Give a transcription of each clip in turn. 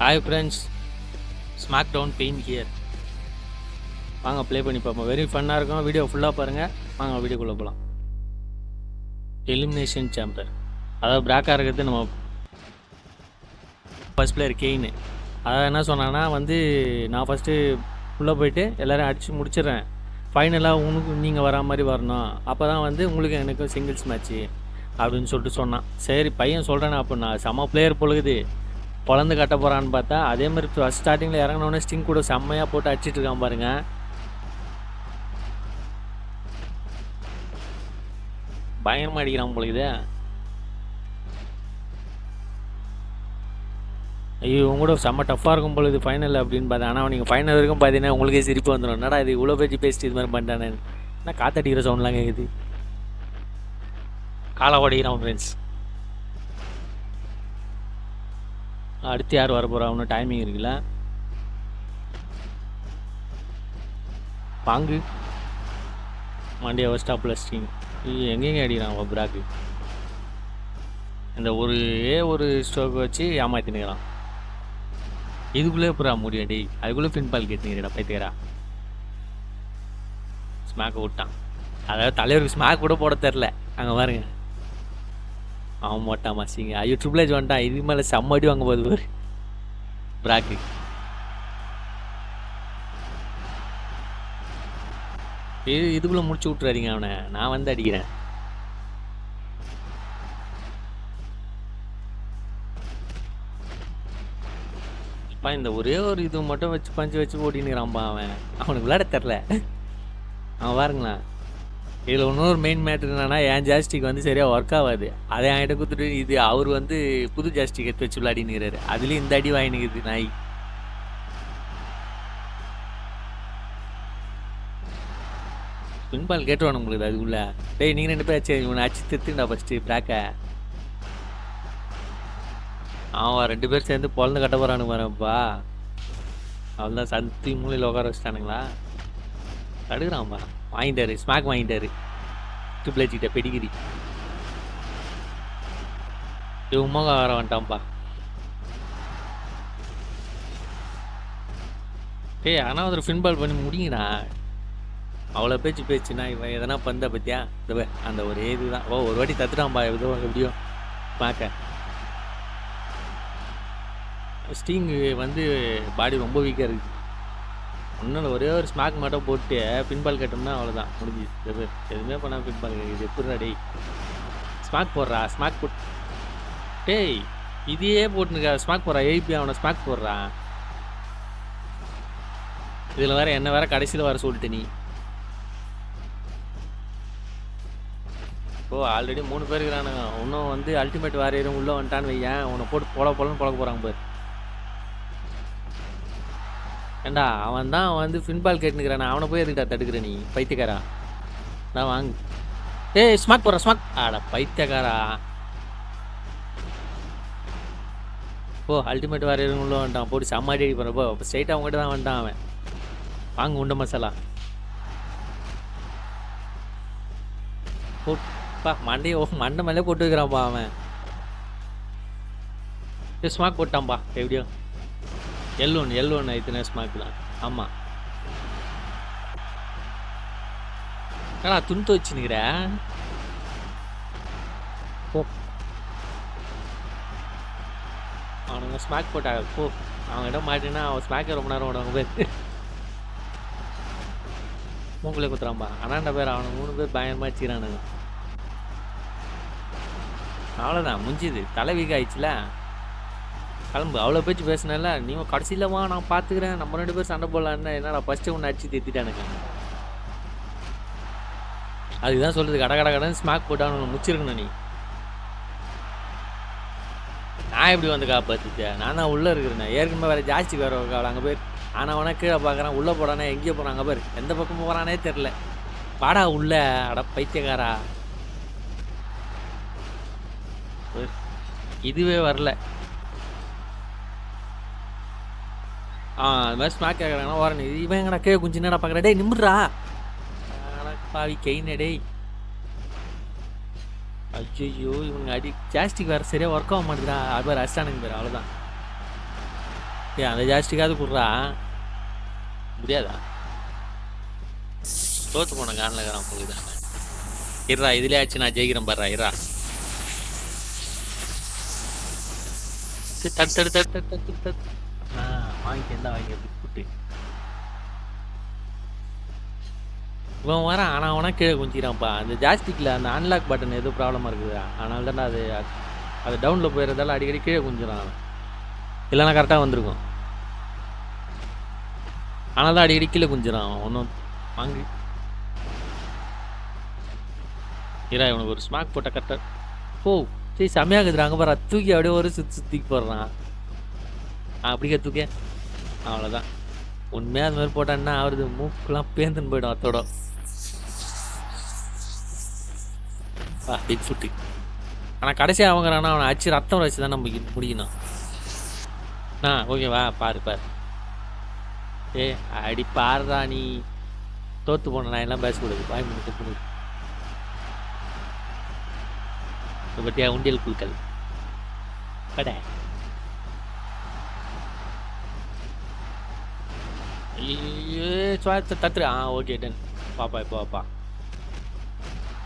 Hi friends SmackDown pain here வாங்க play பண்ணி பார்ப்போம். வெரி ஃபன்னாக இருக்கும். வீடியோ ஃபுல்லாக பாருங்கள் வாங்க வீடியோக்குள்ளே போகலாம் எலிமினேஷன் சாம்பர் அதாவது பிராக்காக இருக்கிறது நம்ம ஃபஸ்ட் பிளேயர் கெயின் அதாவது என்ன சொன்னான்னா வந்து நான் ஃபஸ்ட்டு உள்ளே போயிட்டு எல்லோரும் அடித்து முடிச்சிடுறேன். ஃபைனலாக உனக்கு நீங்கள் வரா மாதிரி வரணும். அப்போ தான் வந்து உங்களுக்கு எனக்கும் சிங்கிள்ஸ் மேட்ச்சு அப்படின்னு சொல்லிட்டு சொன்னான். சரி பையன் சொல்கிறேன் அப்போ நான் செம்ம பிளேயர் பொழுகுது. பொழந்து கட்ட போகிறான்னு பார்த்தா அதே மாதிரி ஃபஸ்ட் ஸ்டார்டிங்கில் இறங்கினோடனே ஸ்டிங் கூட செம்மையாக போட்டு அடிச்சிட்டு இருக்கான் பாருங்க. பயங்கரமாக அடிக்கிறான் இது. ஐயோ இவங்க கூட செம்ம டஃப்பாக இருக்கும் பொழுது ஃபைனல் அப்படின்னு பார்த்தேன் ஆனால் நீங்கள் ஃபைனல் வரைக்கும் பார்த்தீங்கன்னா உங்களுக்கே சிரிப்பு வந்துடும் என்னடா இது இவ்வளோ பேச்சு பேசிட்டு இது மாதிரி பண்ணிட்டானே என்ன காத்தடிக்கிற சவுண்ட்லாம் கேட்குது காலை ஓடிக்கிறான் ஃப்ரெண்ட்ஸ் அடுத்து யார் வர போகிறா டைமிங் இருக்குல்ல. பாங்கு. வண்டி அவர் ஸ்டாப்பில் ஸ்டீம் எங்கெங்கே அடிக்கிறான் அவன் பிராக்கு இந்த ஒரு ஏ ஒரு ஸ்டோக் வச்சு ஏமாத்தினுக்கிறான் இதுக்குள்ளே புறா முடியும் டேய். அதுக்குள்ளே ஃபின்பால் கேட்டுங்கிறடா பைத்துக்கிறா ஸ்மாக்கை விட்டான். அதாவது தலைவருக்கு ஸ்மாக் கூட போட தெரில. அங்கே பாருங்கள் அவன் போட்டான் மாசிங்க. ஐயோ ட்ரிபிள் ஏஜ் வந்துட்டான். இது மேலே செம்ம அடி வாங்க போகுது பாரு. பிராக்கு இது இதுக்குள்ளே முடிச்சு விட்றாதீங்க அவனை. நான் வந்து அடிக்கிறேன். அப்பா இந்த ஒரே ஒரு இது மட்டும் வச்சு பஞ்சு வச்சு ஓடினுக்கிறான்ப்பா அவன். அவனுக்கு விளையாட தெரில அவன் பாருங்களேன். இதில் இன்னொரு மெயின் மேட்ரு என்னென்னா என் ஜாஸ்டிக் வந்து சரியாக ஒர்க் ஆகாது. அதை என்கிட்ட கொடுத்துட்டு இது அவர் வந்து புது ஜாஸ்டிக் எடுத்து வச்சு விளையாடினுக்கிறாரு அதுலேயும் இந்த அடி வாங்கினுக்குது நாய். பின்பால் கேட்டுவானு உங்களுக்கு அதுக்குள்ள டேய் நீங்கள் ரெண்டு பேர் ஆச்சு இவனை அச்சு திருத்துண்டா ஃபஸ்ட்டு பிளாக்கை அவன் ரெண்டு பேர் சேர்ந்து பொழந்து கட்ட போகிறானுங்க வரப்பா அவள்தான் சந்தி மூலையில் உட்கார வச்சிட்டானுங்களா? தடுக்கிறான்ப்பா வாங்கிட்டாரு ஸ்மாக் வாங்கிட்டாரு. ட்ரிபிள் ஹெச்சிட்ட பெடிகிரி இவங்க வர வந்துட்டான்ப்பா. டேய் ஆனால் ஒரு ஃபின்பால் பண்ணி முடியுடா அவ்வளோ பேச்சு பேச்சுனா இவன் எதனா பந்த பத்தியா? இந்த அந்த ஒரு இதுதான் ஓ ஒரு வாட்டி தத்துட்டான்பா எதோ எப்படியோ. பார்க்க ஸ்டீங் வந்து பாடி ரொம்ப வீக்காக இருக்குது ஒன்றும் ஒரே ஒரு ஸ்மாக் மட்டும் போட்டு பின்பால் கட்டோம்னா அவ்வளோதான் முடிஞ்சு எதுவுமே பண்ணால் பின்பால் இது எப்படிடா டேய்? ஸ்மாக் போடுறா ஸ்மாக் போட் டேய் இதையே போட்டுனுக்கா ஸ்மாக் போடுறா ஏபி அவனை ஸ்மாக் போடுறான் இதில் வேற என்ன வேற கடைசியில் வர சொல்லிட்டு நீ. ஓ ஆல்ரெடி மூணு பேர் இருக்கிறானுங்க. இன்னும் வந்து அல்டிமேட் வாரியரும் உள்ளே வந்துட்டான்னு வையேன். உன்னை போட்டு போல போலன்னு பொழக்க போகிறாங்க பாரு. ஏண்டா அவன் தான் வந்து ஃபின்பால் கேட்டுக்கிறான் அவனை போய் எதுக்கிட்ட தடுக்கிற நீ? பைத்தியக்காரா? நான் வாங்கு. ஏய் ஸ்மாக் போடுற ஸ்மாக் ஆடா பைத்தியக்காரா. ஓ அல்டிமேட் வேறு உள்ள வந்துட்டான். போட்டு சம்மாடி அடி போகிறப்போ இப்போ ஸ்ட்ரைட்டாக அவங்ககிட்ட தான் வந்துட்டான் அவன். வாங்க உண்ட மசாலா. போப்பா மண்டையை ஓ மண்டை மேலே போட்டு வைக்கிறான்ப்பா அவன். ஸ்மாக் போட்டான்ப்பா எப்படியோ. எல் ஒன் எல் ஒன் இத்தனை ஸ்மாக் தான். ஆமாம் ஏடா துணி துவச்சுனுக்கிற போ. அவனுங்க ஸ்மாக் போட்டாங்க. போ. அவங்ககிட்ட மாட்டினா அவன் ஸ்மாக்கே ரொம்ப நேரம் ஓடுவாங்க பேர். மூக்கிலே குத்துறான்பா அண்ணாண்ட பேர் அவனுக்கு மூணு பேர் பயங்கரமாக வச்சுக்கிறானுங்க அவ்வளோதான் முடிஞ்சுது தலை வீக் ஆயிடுச்சுல கிளம்பு. அவ்வளோ பேச்சு பேசினல நீ கடைசியில் வா நான் பார்த்துக்கிறேன் நம்ம ரெண்டு பேர் சண்டை போடலான்னு என்னடா ஃபஸ்ட்டு ஒன்று அடிச்சு திட்டானுங்க அதுதான் சொல்லுது கட கட கடன் ஸ்மாக் போட்டான்னு முச்சிருக்கணும் நீ. நான் எப்படி வந்து காப்பாற்றிட்டேன் நான் தான் உள்ளே இருக்கிறேன். ஏற்கனவே வேறு ஜாஸ்தி வேறு அங்கே போய் ஆனால் அவனா கீழே பார்க்குறான் உள்ளே போடானே எங்கேயோ போகிறான் அங்கே பேர். எந்த பக்கம் போகிறானே தெரில வாடா உள்ள. அட பைத்தியக்காரா. இதுவே வரல. அது மாதிரி ஸ்மாக் கேட்குறாங்கன்னா வரணும் இது இவன் எங்கடா கே குஞ்சு என்னடா பார்க்குற டேய் நிம்முறா பாவி கெயினே டேய். ஐயோ இவனுங்க அடி ஜாஸ்டிக் வேறு சரியாக ஒர்க் ஆக மாட்டேங்கிறா அது வேறு அஸ்டானுங்க பேர் அவ்வளோதான் ஏய் அந்த ஜாஸ்டிக்காவது குடுறா. முடியாதா? தோத்து போன காலில் இருக்கிறான் உங்களுக்கு தானே இருறா இதுலேயே ஆச்சு நான் ஜெயிக்கிறேன் பாரு இருறா தட்டு தட்டு தட்டு தட்டு தட்டு ஆ. வாங்கிக்க எந்த வாங்கி புட்டு இவன் வரான் ஆனால் அவனா கீழே குஞ்சிக்கிறான்ப்பா அந்த ஜாஸ்டிக்கில் அந்த அன்லாக் பட்டன் எதுவும் ப்ராப்ளமாக இருக்குது. அதனால தானே அது அது டவுனில் போயிடுறதால அடிக்கடி கீழே குஞ்சிரான் அவன். இல்லைன்னா கரெக்டாக வந்திருக்கும். ஆனால் தான் அடிக்கடி கீழே குஞ்சிரான் அவன். ஒன்றும் வாங்கி. இரா இவனுக்கு ஒரு ஸ்மாக் போட்ட கரெக்டாக ஓ சரி செம்மையாக அங்கே பாரு தூக்கி அப்படியே ஒரு சுற்றி சுற்றிக்கு போடுறான். அப்படியே தூக்க. அவ்வளோதான் உண்மையாக அது மாதிரி போட்டான்னா அவரது மூக்கெல்லாம் பேந்துன்னு போயிடும் அத்தோட. பிக் ஃபுட்டு ஆனால் கடைசியாக அவங்கிறானா அவனை அடிச்சு ரத்தம் வச்சு தான் நம்ம முடியணும் ஆ ஓகேவா பாரு பாரு. ஏ அடி பாருடா நீ. தோத்து போன நான் எல்லாம் பேசக்கூடாது பாய் பண்ணி தப்பு பற்றியா உண்டியல் குழுக்கள் கடை. ஐயோ சுவாத்த தத்துரு ஆ ஓகே டன் பாப்பா இப்போ பாப்பா.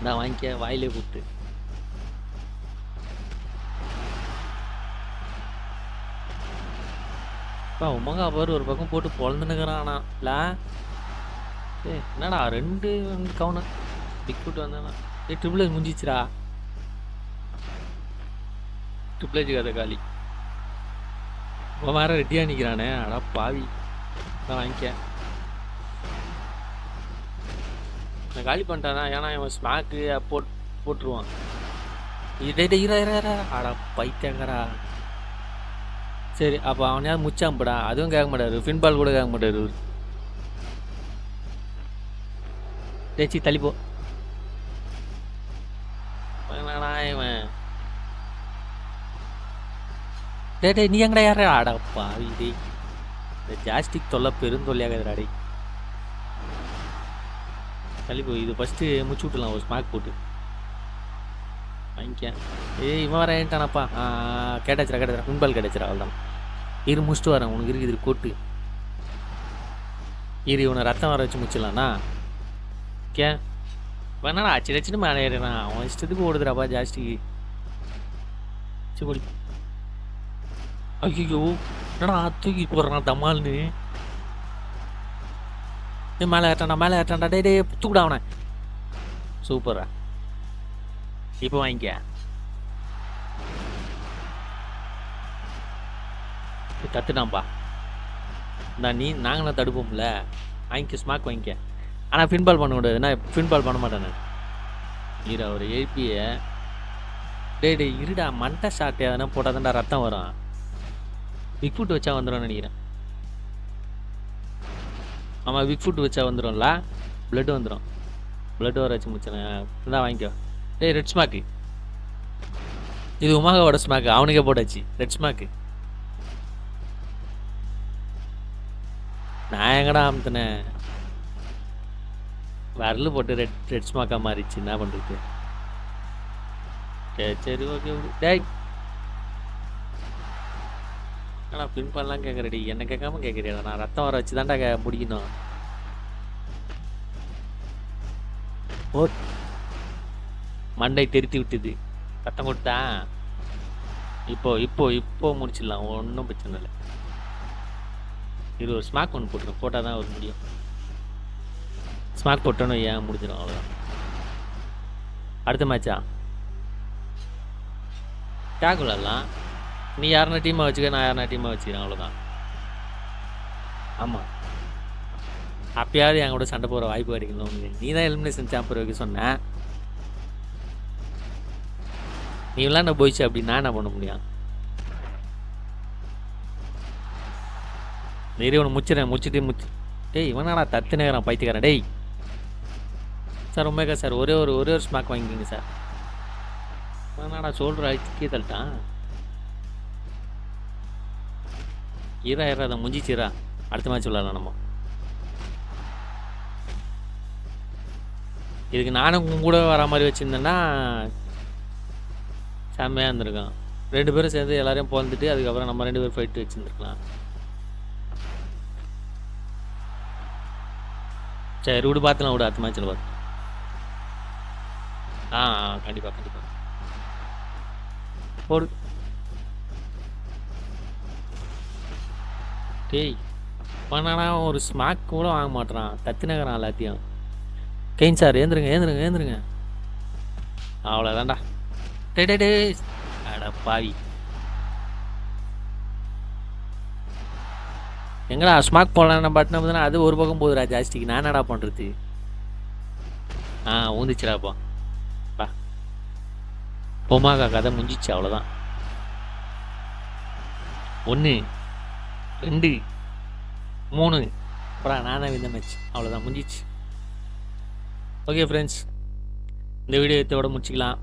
நான் வாங்கிக்க வாயிலே கூப்பிட்டு. அப்பா உமகா பாரு ஒரு பக்கம் போட்டு பொழந்துனுக்குறானா இல்ல ஏய் என்னடா ரெண்டு ரெண்டு கவனம் பிக் ஃபுட் வந்தானா. ஏய் ட்ரிபிள் ஏஜ் முடிஞ்சிச்சுடா ட்ரிபிள் ஏஜ் கதை காலி. உன் வேற ரெட்டியாக நிற்கிறானே அடா பாவி. நான் வாங்கிக்க நான் காலி பண்ணிட்டானா? ஏன்னா இவன் ஸ்மாக்கு போட் போட்டுருவான். இதே இரா இரா இரா பைத்தியங்கடா. சரி அப்போ அவனையாவது முச்சாம்படா அதுவும் கேட்க மாட்டாரு. ஃபின்பால் கூட கேட்க மாட்டாரு தேச்சி தள்ளிப்போ. தள்ளி இவன்? டேய் நீ எங்கடா யாரா ஆடா பாவி டேய். இந்த ஜாஸ்டிக் தொல்லை பெருந்தொல்லையாகுதுடா டேய் தள்ளி இது ஃபஸ்ட்டு முச்சு விட்டுலாம் ஒரு ஸ்மாக் போட்டு. வாங்கிக்க. ஏய் இவன் வர ஏன்ட்டானப்பா கேட்டாச்சுரா கேட்டாச்சுரா பின்பால் கேட்டாச்சுரா அவ்வளோதான் இரு முடிச்சுட்டு வரேன். உனக்கு இருக்குது இது கோட்டு இரு இவனை ரத்தம் வர வச்சு முடிச்சிடலாண்ணா கே. வேணாடா அச்சு அச்சுன்னு மேலே அவன் இஷ்டத்துக்கு ஓடுதுடாப்பா ஜாஸ்திக்கு சரி ஐயோ என்னடா தூக்கி போடுறான் தமால்னு? ஏய் மேலே ஏற்றான்டா மேலே ஏற்றான்டா டே டே தூக்குடா அவனை. சூப்பரா இப்போ வாங்கிக்க. தத்துனாம்பா இந்தா நீ நாங்களாம் தடுப்போம்ல. வாங்கிக்க ஸ்மாக் வாங்கிக்க. ஆனால் ஃபின்பால் பண்ண கூடாது. நான் ஃபின்பால் பண்ண மாட்டேன். நான் அவர் எழுப்பிய. டே டேய் இருடா மண்டை ஷாட் எதனா போட்டால் தான்டா ரத்தம் வரும். பிக் ஃபுட் வச்சா வந்துடும் நினைக்கிறேன். ஆமாம் பிக் ஃபுட் வச்சா வந்துடும்ல பிளட் வந்துடும் பிளட் வர வச்சு முடிச்சேன் இதான் வாங்கிக்கோ. டேய் ரெட் ஸ்மாக்கு இது உமாகாவோட ஸ்மாக்கு அவனுக்கே போட்டாச்சு. ரெட் ஸ்மாக்கு நான் எங்கடா அமுத்தினேன்? வரல போட்டு ரெட் ரெட் ஸ்மாக்காக மாறிச்சு என்ன பண்ணுறது சரி சரி ஓகே ஓகே டேய் ஆனால் பின் பண்ணலாம் கேட்குறடி என்ன கேட்காம கேட்குறியா நான் ரத்தம் வர வச்சு தான்டா கே முடிக்கணும். ஓ. மண்டை தெரித்து விட்டுது. ரத்தம் கொடுத்தா? இப்போ இப்போ இப்போ முடிச்சிடலாம். ஒன்றும் பிரச்சனை இல்லை. இது ஒரு ஸ்மாக் ஒன்று போட்டுரும் போட்டால் தான் ஒரு முடியும். ஸ்மாக் போட்டோன்னு ஏன் முடிஞ்சிடும். அவ்வளோதான் அடுத்த மேட்சா டேக் விளாட்லாம் நீ யாருன்னா டீமாக வச்சுக்க நான் யாருன்னா டீமாக வச்சுக்கிறேன் அவ்வளோதான் ஆமாம் அப்பயாவது என் கூட சண்டை போகிற வாய்ப்பு கிடைக்கணும். நீ தான் எலிமினேஷன் சாம்பர் வைக்க சொன்ன. நீ விளாண்ட போயிடுச்சு அப்படின்னா என்ன பண்ண முடியும் நெறி ஒன்று முச்சிடறேன் முச்சிட்டு முச்சு. டேய் இவனாடா தத்து நேரம் பைத்தியக்காரன் டேய். சார் உண்மைக்கா சார் ஒரே ஒரு ஒரே ஒரு ஸ்மாக் வாங்கிக்கிங்க சார். இவனாடா சோல்டர் அடிச்சு தள்ளிட்டான். ஈரா ஈரா அதை முடிஞ்சிச்சிரா அடுத்த மேட்ச் விளாட்லாம் நம்ம. இதுக்கு நானும் கூட வர மாதிரி வச்சுருந்தேன்னா செம்மையாக இருந்திருக்கான் ரெண்டு பேரும் சேர்ந்து எல்லாரையும் பிறந்துட்டு அதுக்கப்புறம் நம்ம ரெண்டு பேரும் ஃபைட்டு வச்சுருந்துருக்கலாம். சரி விடு பார்த்துலாம் விடு அடுத்த மேட்ச்சில் பார்த்து. ஆ கண்டிப்பாக கண்டிப்பாக போடு. டேய் பண்ணானா ஒரு ஸ்மாக் கூட வாங்க மாட்றான். தத்தினகரான் எல்லாத்தையும். கெயின் சார் ஏந்திருங்க ஏந்திருங்க ஏந்திருங்க. அவ்வளோதான்டா டே டே டே அட பாவி. எங்கடா ஸ்மாக் போடலாம் பட்டினம் பார்த்தா அது ஒரு பக்கம் போகுதுடா ஜாஸ்திக்கு. நான் என்னடா பண்ணுறது ஆ ஊந்துச்சுடாப்பா பா. போமாக்கா கதை முடிஞ்சிச்சு அவ்வளோதான் ஒன்று ரெண்டு மூணு. அப்புறம் நானே விந்த மேட்ச் அவ்வளோதான் முடிஞ்சிச்சு. ஓகே ஃப்ரெண்ட்ஸ் இந்த வீடியோ இதோட முடிச்சுக்கலாம்.